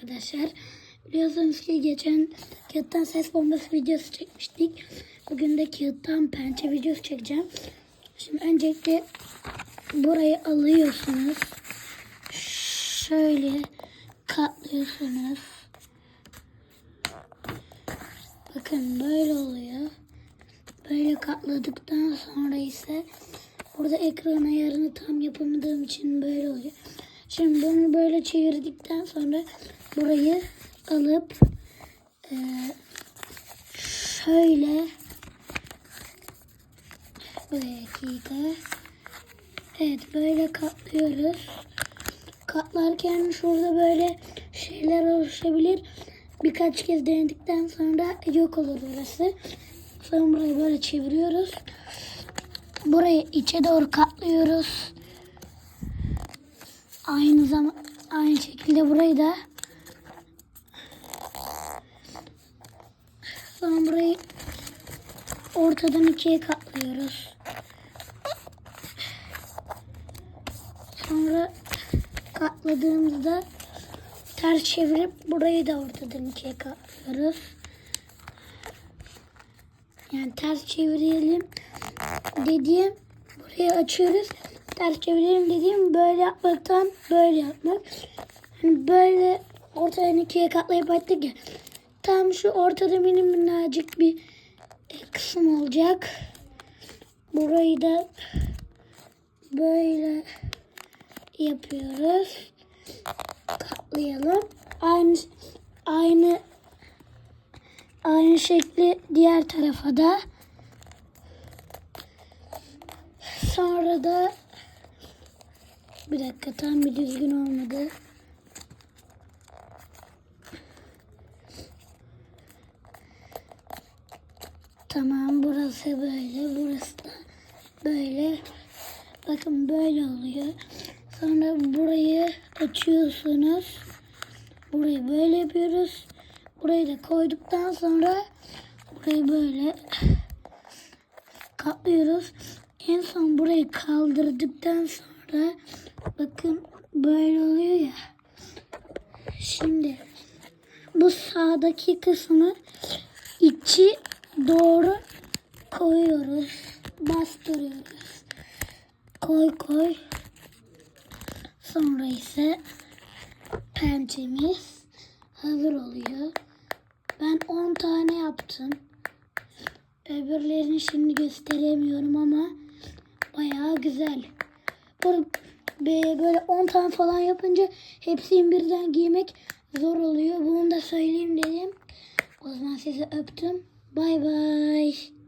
arkadaşlar. Biliyorsunuz ki geçen kağıttan ses bombası videosu çekmiştik. Bugün de kağıttan pençe videosu çekeceğim. Şimdi öncelikle burayı alıyorsunuz. Şöyle katlıyorsunuz. Bakın böyle oluyor. Böyle katladıktan sonra ise burada ekran ayarını tam yapamadığım için böyle oluyor. Şimdi bunu böyle çevirdikten sonra burayı alıp e, şöyle bir dakika. Evet böyle katlıyoruz. Katlarken şurada böyle şeyler oluşabilir. Birkaç kez denedikten sonra yok olur burası. Sonra burayı böyle çeviriyoruz. Burayı içe doğru katlıyoruz. Aynı zaman aynı şekilde burayı da sonra burayı ortadan ikiye katlıyoruz. Sonra katladığımızda ters çevirip burayı da ortadan ikiye katlıyoruz. Yani ters çevirelim dediğim burayı açıyoruz. Ters dediğim böyle yapmaktan böyle yapmak. Hani böyle ortadan ikiye katlayıp attık ya. Tam şu ortada benim minnacık bir e, kısım olacak. Burayı da böyle yapıyoruz. Katlayalım. Aynı aynı aynı şekli diğer tarafa da. Sonra da bir dakika tam bir düzgün olmadı. Tamam burası böyle burası da böyle. Bakın böyle oluyor. Sonra burayı açıyorsunuz. Burayı böyle yapıyoruz. Burayı da koyduktan sonra burayı böyle katlıyoruz. En son burayı kaldırdıktan sonra bakın böyle oluyor ya. Şimdi bu sağdaki kısmı içi doğru koyuyoruz. Bastırıyoruz. Koy koy. Sonra ise pençemiz hazır oluyor. Ben 10 tane yaptım. Öbürlerini şimdi gösteremiyorum ama bayağı güzel. Böyle, böyle 10 tane falan yapınca hepsini birden giymek zor oluyor. Bunu da söyleyeyim dedim. O zaman sizi öptüm. Bay bay.